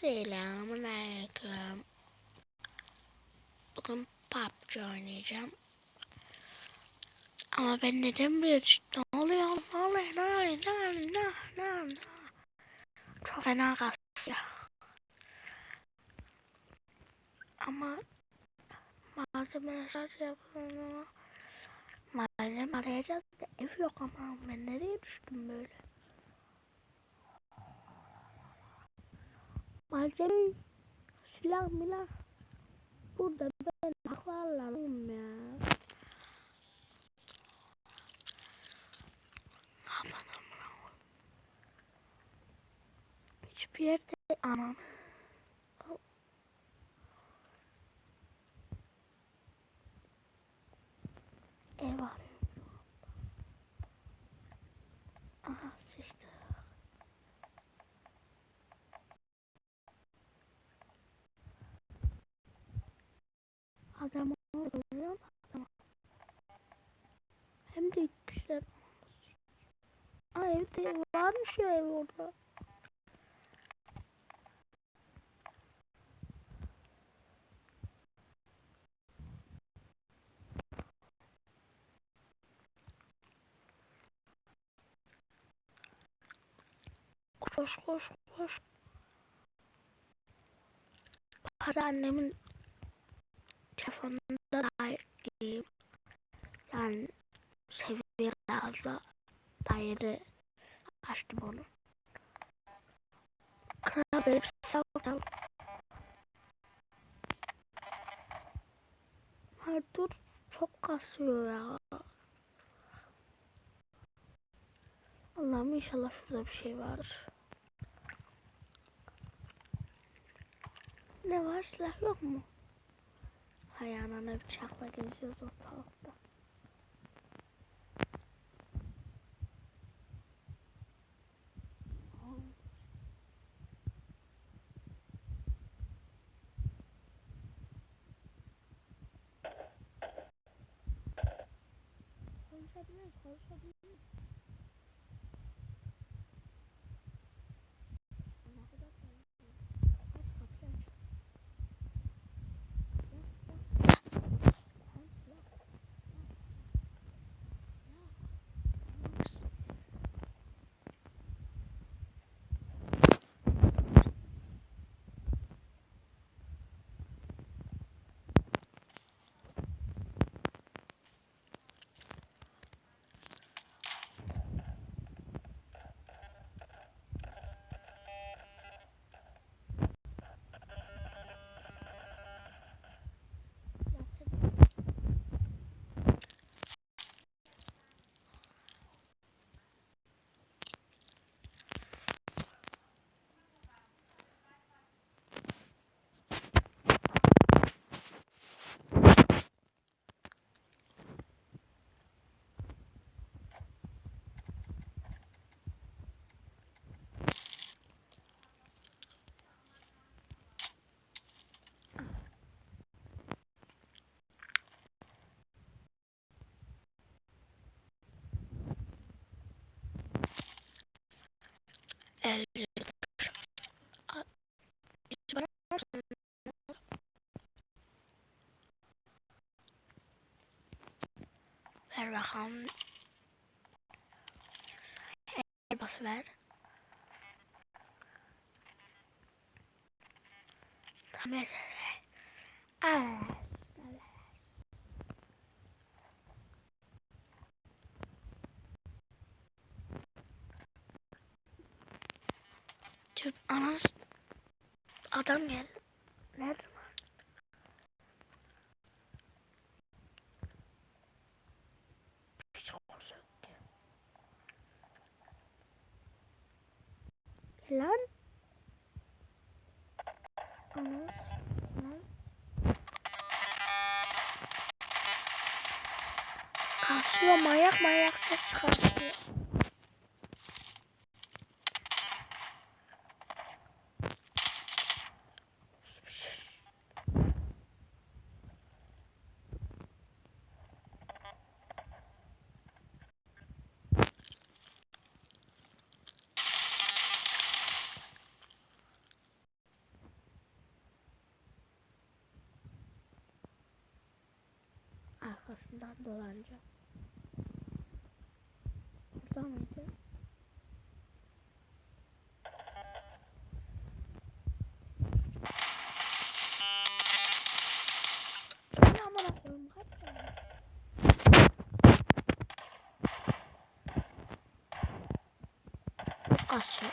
Selamun aleyküm. Bugün PUBG oynayacağım. Ama ben neden düş- Ne oluyor? Ne oluyor? Ne oluyor? Ne? Ne ne? Çok fena kasıyor. Ama malzeme sadece yapıyorum. Malzeme arayacağız da ev yok ama ben nereye düştüm böyle? Malzeme silah milah burada ben aklarlarım ya. Hiçbir yerde anam. Ev arıyorum şu anda. Aha sıçtı. Adam orada görüyor musun? Adam. Hem de iki kişiler. Aa evde varmış ya ev orada. Koş koş koş. Para annemin telefonunda da değil. Yani seviye fazla daire açtım onu. Kral benim sağlam. Ha dur çok kasıyor ya. Allah'ım inşallah şurada bir şey vardır. Ne var silah yok mu? Hay anana bıçakla geziyoruz ortalıkta. we gaan het pas weer. Dan is het alles. Anas adam gel. Arkasından dolanacağım. Burada mıydı? Ne amına koyayım kaç tane? Çok kasıyor.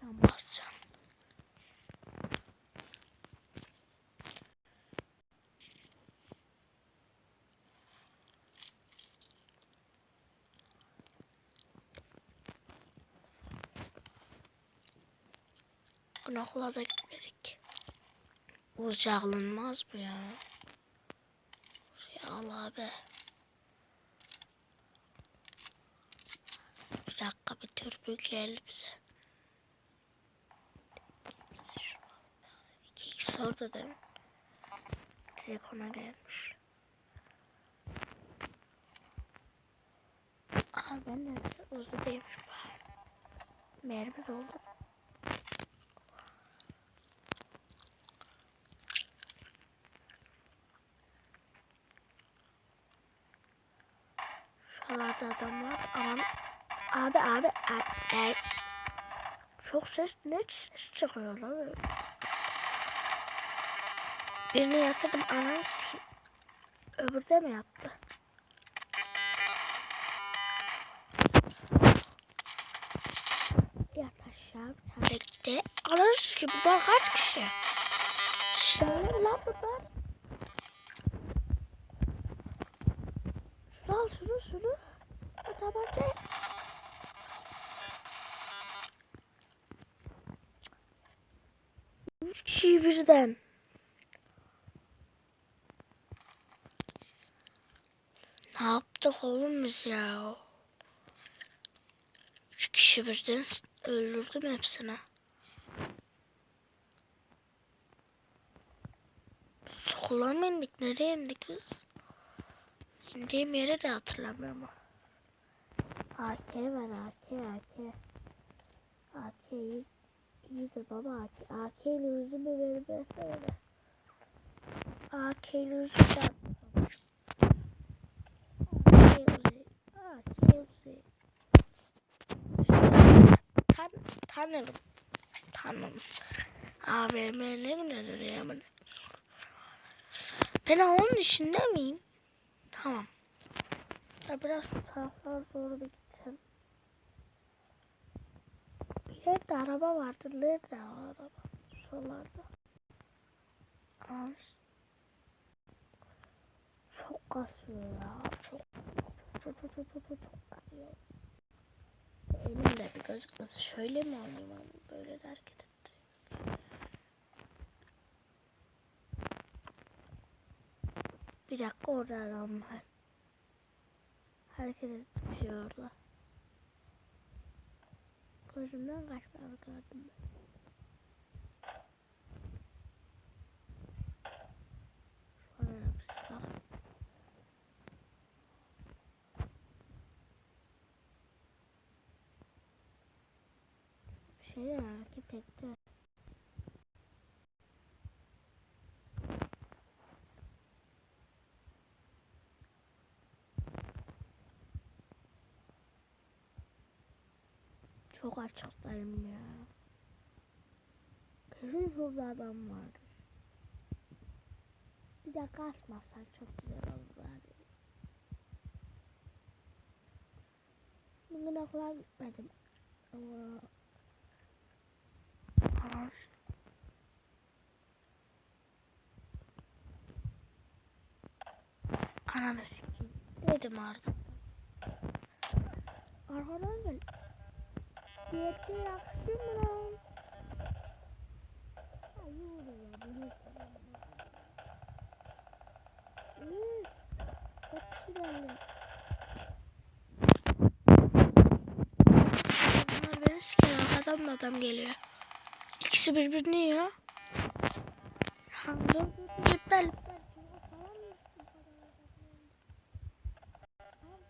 Can basacağım. Okula da gitmedik. Uçaklanmaz bu ya. Ya Allah be. Bir dakika bir türbü geldi bize. İki kişi orada değil mi? Direkt gelmiş. Aa ben de uzun değilmiş bari. Mermi doldu. Şuralarda adamlar. Aman. Abi abi. Er. Çok ses ne ses çıkıyor lan. Birini yatırdım ananı sikeyim. Öbürü de mi yaptı? Yat aşağı bir tane gitti. Ananı sikeyim bunlar kaç kişi? Şöyle lan bunlar. Şunu al şunu şunu. O tabancayı. Üç kişi birden. Ne yaptık oğlum biz ya? Üç kişi birden öldürdüm hepsini. Sokula mı indik? Nereye indik biz? İndiğim yeri de hatırlamıyorum. AK var AK AK. AK iyi, baba AK. AK ile yüzümü verip versene. AK ile de attım. AK Uzi. AK Uzi. Tan tanırım. Tanırım. AVM ne mi nedir ya? Ben onun içinde miyim? Tamam. Ya biraz taraflara doğru bir yerde araba vardı. Nerede araba? Şuralarda. Aa, Çok kasıyor ya. Çok çok çok çok çok çok, kasıyor. Elimde bir gözükmesi. Şöyle mi oynayayım? Böyle de hareket etti. Bir dakika orada adam var. Hareket etmiyor orada. Gözümden hepsi bak. Şey hareket etti. Çok açıktayım ya. Adam vardır. Bir dakika açmazsan çok güzel olur abi. Bugün okula gitmedim. Ama... Ananı sikeyim. Dedim artık. Arkadan gel. Diyette mı lan? Da adam geliyor. İkisi birbirini yiyor. Ha, dur dur dur. İptal iptal. Tamam mı? Tamam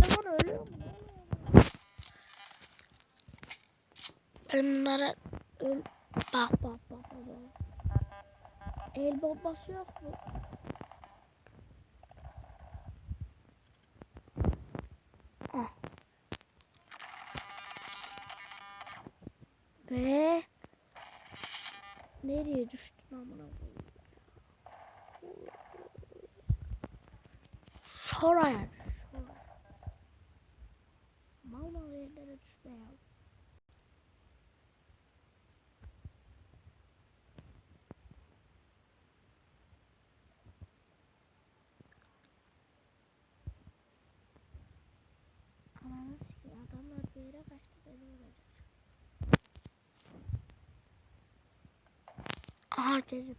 tamam. Ölüyor mu? Ben bunlara öl... Bak bak bak bak. El bombası yok mu? Ah. Ve nereye düştün amına koyayım? Şuraya Aha dedim.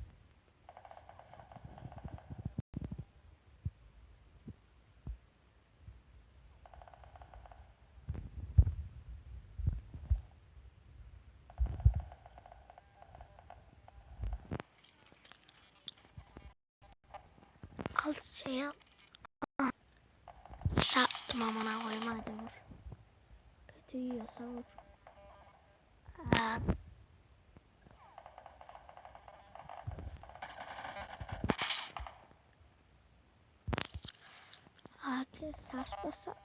Al şey al. Sattım amına vur. Kötü yiyorsa vur. Abi saçmasa.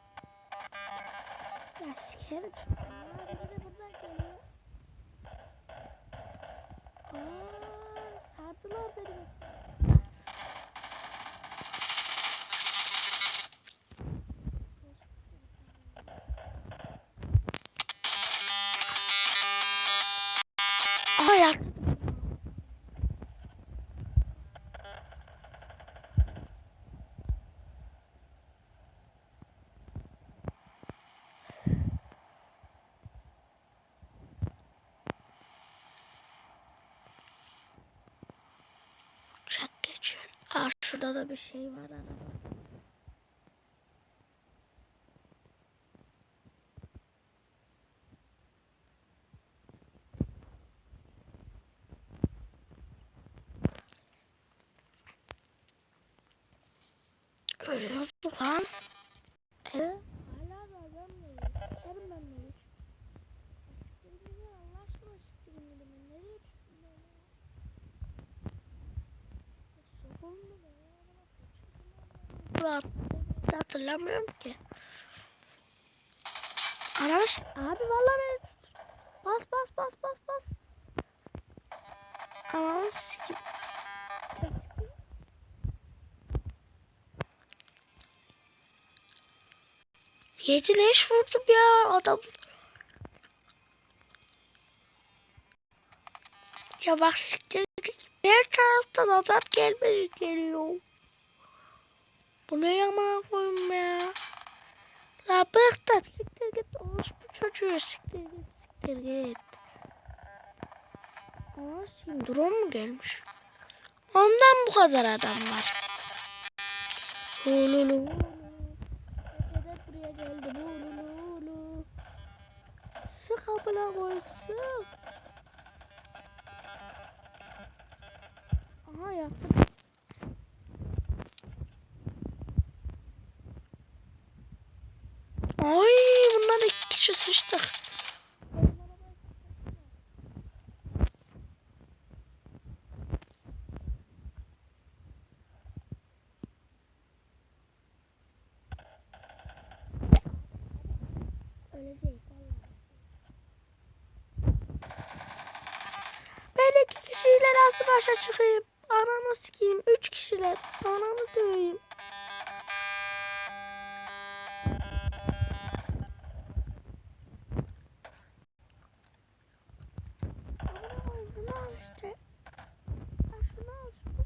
Ya sikerim. Aa, biri de buradan geliyor. Aa, sardılar beni. Aa şurada da bir şey var araba. Ölüyor mu lan? Evet. Hala var ben mi? Sikerim ben mi? Siktirin beni Allah aşkına siktirin beni. Nereye düştüm ben ya? Sokul mu be? Bak, hatırlamıyorum ki. Aramış. Abi vallahi ben... Bas bas bas bas bas. Ananı sikeyim. Yedi leş vurdum ya adam. Ya bak siktir git. Her taraftan adam gelmedi geliyor. Bu ne yaman koyayım ya. La bıktım siktir git. Orospu çocuğu siktir git. Siktir git. Aa drone mu gelmiş? Ondan bu kadar adam var. Hululu. Hedef buraya geldi. Hululu. Sık abla koy sık. Aha yaptım. Ay bunlar iki kişi sıçtık. Ben iki kişiyle nasıl başa çıkayım? Ananı sikeyim. Üç kişiler. Ananı döveyim. Amına koyayım, bunu al işte. Al şunu al şunu.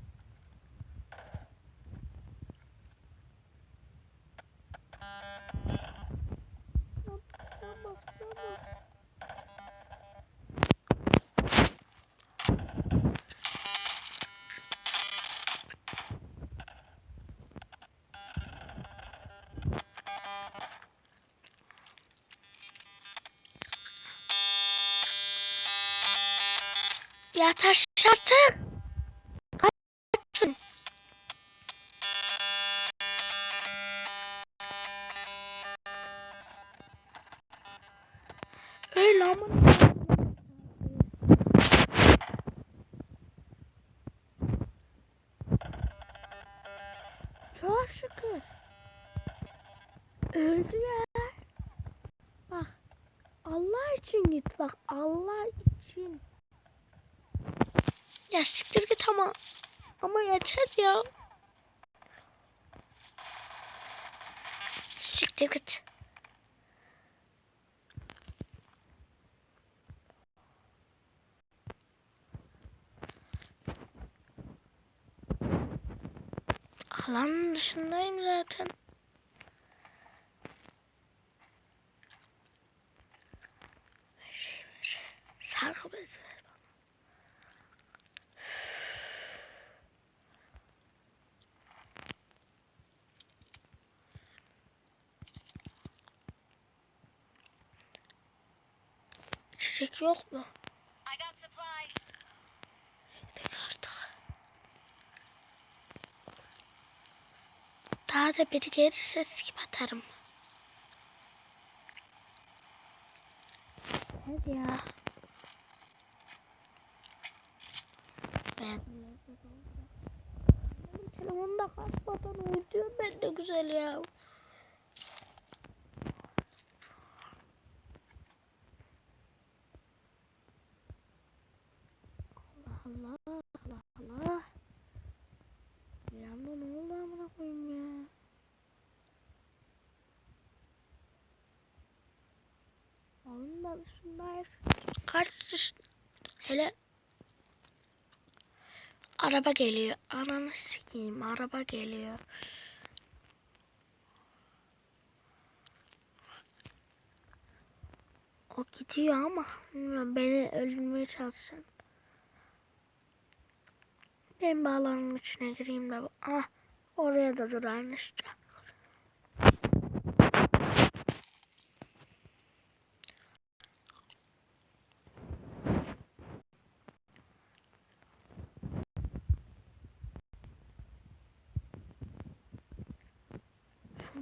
Lan, lan bas, lan bas. Ya taş artık. Kaçın. aman. Çok şükür. Öldü ya. Bak. Allah için git bak. Allah için. Ya siktir git ama. Ama yeter ya. Siktir git. Alanın dışındayım zaten. Daha da biri gelirse skip atarım. Hadi ya. Ben telefonda kasmadan uyuyor ben de güzel ya. Allah Allah Allah Allah. Bir anda ne oldu amına koyayım ya. Dışındayız. Kaç. Hele... Araba geliyor. Ananı sikeyim. Araba geliyor. O gidiyor ama beni öldürmeye çalışacak. Ben bağlarının içine gireyim de. Ah oraya da durarmış.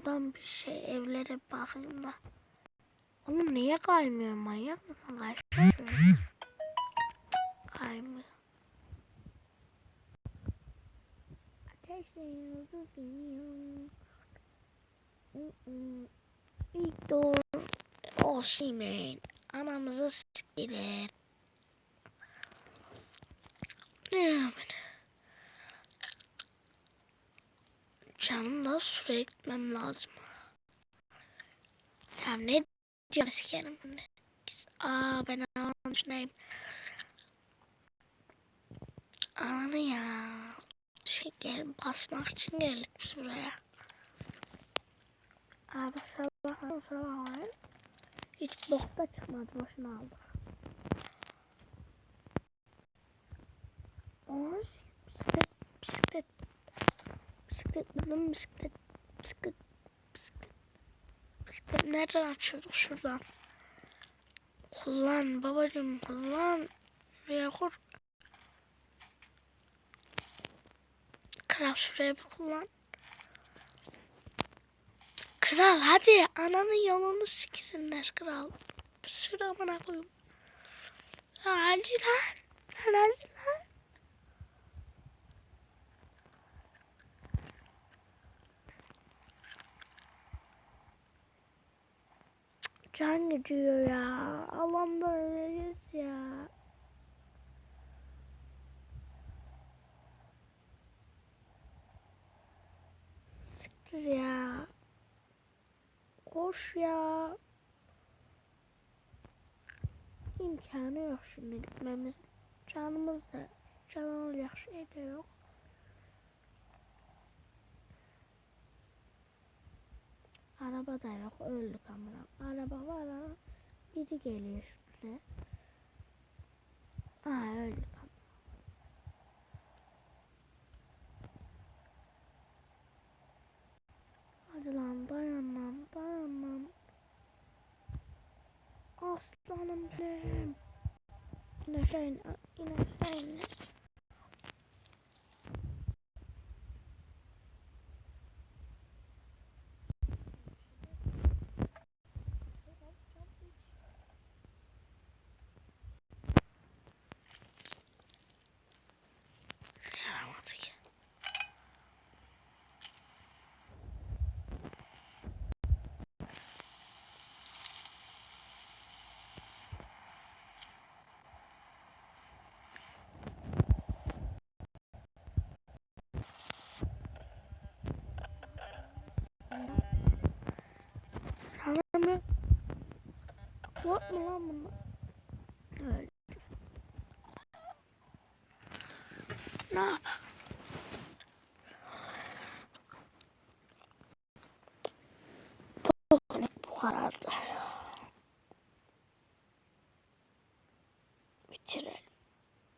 Şuradan bir şey evlere bakayım da. Oğlum niye kaymıyor manyak mısın? Kaymıyor. Ateşle yıldızıyım. İlk doğru. O Simen. Anamızı siktiler. Ne yapayım? Canım da süre gitmem lazım. Ya ne diyeceğim sikerim bunu. Aa ben ananın düşüneyim. Ananı ya. Gelin basmak için geldik buraya. Abi sabah sabah hiç bokta çıkmadı boşuna aldık. Oğuz bisiklet bisiklet buldum bisiklet bisiklet bisiklet. Bisiklet nereden açıyorduk şuradan? Kullan babacım kullan. Buraya kur. Kral şuraya bir kullan. Kral hadi ananın yolunu siksinler kral. Bir sürü amına koyayım. Acilen acilen Gidiyor ya. Alanda öleceğiz ya. Siktir ya. Koş ya. İmkanı yok şimdi gitmemiz. Canımız da can olacak şey de yok. Araba da yok. Öldük amına. Biri geliyor üstüne. Aa amına. Hadi lan dayan lan dayan lan. Aslanım benim. İn aşağı in. İn. Bot mu lan bunlar? Öyle. Ne yapalım?